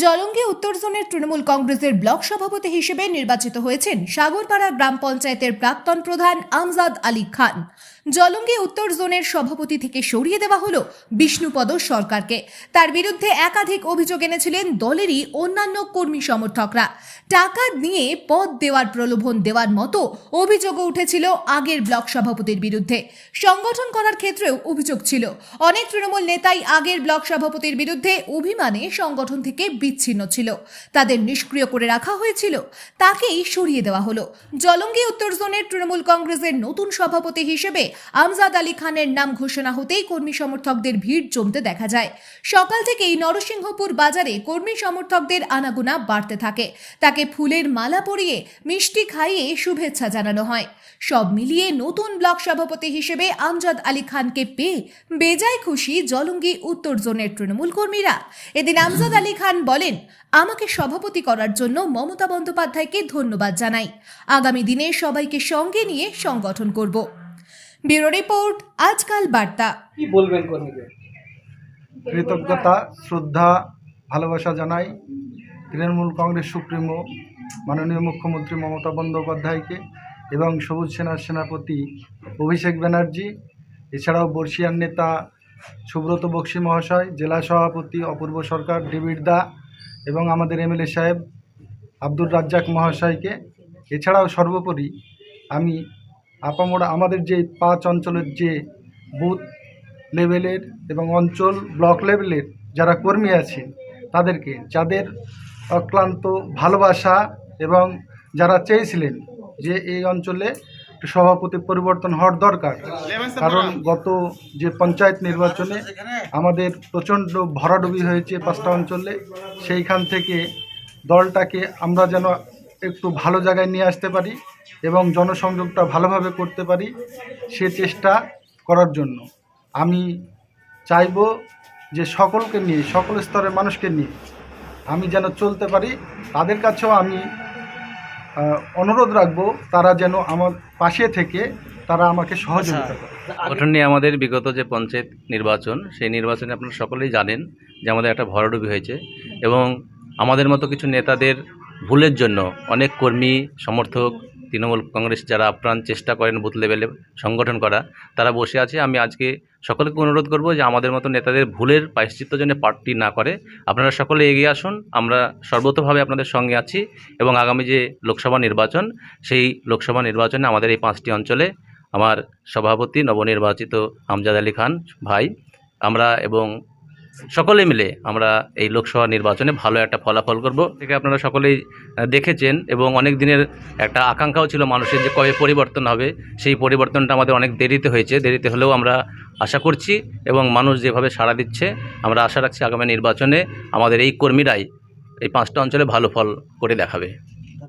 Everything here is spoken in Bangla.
জলঙ্গি উত্তর জোনের তৃণমূল কংগ্রেসের ব্লক সভাপতি হিসেবে নির্বাচিত হয়েছেন সাগরপাড়া গ্রাম পঞ্চায়েতের প্রাক্তন প্রধান আমজাদ আলী খান। জলঙ্গি উত্তর জোনের সভাপতি থেকে সরিয়ে দেওয়া হলো বিষ্ণুপদ সরকারকে। তার বিরুদ্ধে একাধিক অভিযোগ এনেছিলেন দলেরই অন্যান্য কর্মী সমর্থকরা। টাকা নিয়ে পদ দেওয়ার প্রলোভন দেওয়ার মতো অভিযোগও উঠেছিল আগের ব্লক সভাপতির বিরুদ্ধে। সংগঠন করার ক্ষেত্রেও অভিযোগ ছিল। অনেক তৃণমূল নেতাই আগের ব্লক সভাপতির বিরুদ্ধে অভিমানে সংগঠন থেকে বিচ্ছিন্ন ছিল। তাদের নিষ্ক্রিয় করে রাখা হয়েছিল। তাকেই সরিয়ে দেওয়া হলো। জলঙ্গি উত্তর জোনের তৃণমূল কংগ্রেসের নতুন সভাপতি হিসেবে আমজাদ আলী খানের নাম ঘোষণা হতেই কর্মী সমর্থকদের ভিড় জমতে দেখা যায়। সকাল থেকেই নরসিংহপুর বাজারে কর্মী সমর্থকদের আনাগোনা বাড়তে থাকে। তাকে ফুলের মালা পরিয়ে মিষ্টি খাইয়ে শুভেচ্ছা জানানো হয়। সব মিলিয়ে নতুন ব্লক সভাপতি হিসেবে আমজাদ আলী খানকে পেয়ে বেজায় খুশি জলঙ্গি উত্তর জোনের তৃণমূল কর্মীরা। এদিন আমজাদ আলী খান বলেন, আমাকে সভাপতি করার জন্য মমতা বন্দ্যোপাধ্যায়কে ধন্যবাদ জানাই। আগামী দিনে সবাইকে সঙ্গে নিয়ে সংগঠন করব। ব্যুরো রিপোর্ট আজকাল বার্তা। কি বলবেন কর্মীদের? কৃতজ্ঞতা শ্রদ্ধা ভালোবাসা জানাই তৃণমূল কংগ্রেস সুপ্রিমো মাননীয় মুখ্যমন্ত্রী মমতা বন্দ্যোপাধ্যায়কে এবং সবুজ সেনার সেনাপতি অভিষেক ব্যানার্জি এছাড়াও বর্ষিয়ার নেতা সুব্রত বক্সি মহাশয় জেলা সভাপতি অপূর্ব সরকার ডেভিড দা এবং আমাদের এমএলএ সাহেব আব্দুর রাজ্জাক মহাশয়কে। এছাড়াও সর্বোপরি আমি আপামোড়া আমাদের যে পাঁচ অঞ্চলের যে বুথ লেভেলের এবং অঞ্চল ব্লক লেভেলের যারা কর্মী আছে তাদেরকে যাদের অক্লান্ত ভালোবাসা এবং যারা চেয়েছিলেন যে এই অঞ্চলে সভাপতি পরিবর্তন হওয়ার দরকার। কারণ গত যে পঞ্চায়েত নির্বাচনে আমাদের প্রচণ্ড ভরাডুবি হয়েছে পাঁচটা অঞ্চলে সেইখান থেকে দলটাকে আমরা যেন একটু ভালো জায়গায় নিয়ে আসতে পারি এবং জনসংযোগটা ভালোভাবে করতে পারি সে চেষ্টা করার জন্য। আমি চাইব যে সকলকে নিয়ে সকল স্তরের মানুষকে নিয়ে আমি যেন চলতে পারি। তাদের কাছেও আমি অনুরোধ রাখব তারা যেন আমার পাশে থেকে তারা আমাকে সহযোগিতা করে গঠন নিয়ে আমাদের বিগত যে পঞ্চায়েত নির্বাচন সেই নির্বাচনে আপনারা সকলেই জানেন যে আমাদের একটা ভরাডুবি হয়েছে এবং আমাদের মতো কিছু নেতাদের ভুলের জন্য অনেক কর্মী, সমর্থক, তৃণমূল কংগ্রেস যারা আপ্রাণ চেষ্টা করেন বুথ লেভেলে সংগঠন করা, তারা বসে আছে। আমি আজকে সকলকে অনুরোধ করব যে আমাদের মতো নেতাদের ভুলের পায়শ্চিত্ত জন্য পার্টি না করে আপনারা সকলে এগিয়ে আসুন। আমরা সর্বতভাবে আপনাদের সঙ্গে আছি এবং আগামী যে লোকসভা নির্বাচন, সেই লোকসভা নির্বাচনে আমাদের এই পাঁচটি অঞ্চলে আমার সভাপতি, নবনির্বাচিত আমজাদ আলী খান ভাই, আমরা এবং সকলে মিলে আমরা এই লোকসভা নির্বাচনে ভালো একটা ফলাফল করব। থেকে আপনারা সকলেই দেখেছেন এবং অনেক দিনের একটা আকাঙ্ক্ষাও ছিল মানুষের যে কবে পরিবর্তন হবে, সেই পরিবর্তনটা আমাদের অনেক দেরিতে হয়েছে। দেরিতে হলেও আমরা আশা করছি এবং মানুষ যেভাবে সাড়া দিচ্ছে, আমরা আশা রাখছি আগামী নির্বাচনে আমাদের এই কর্মীরাই এই পাঁচটা অঞ্চলে ভালো ফল করে দেখাবে।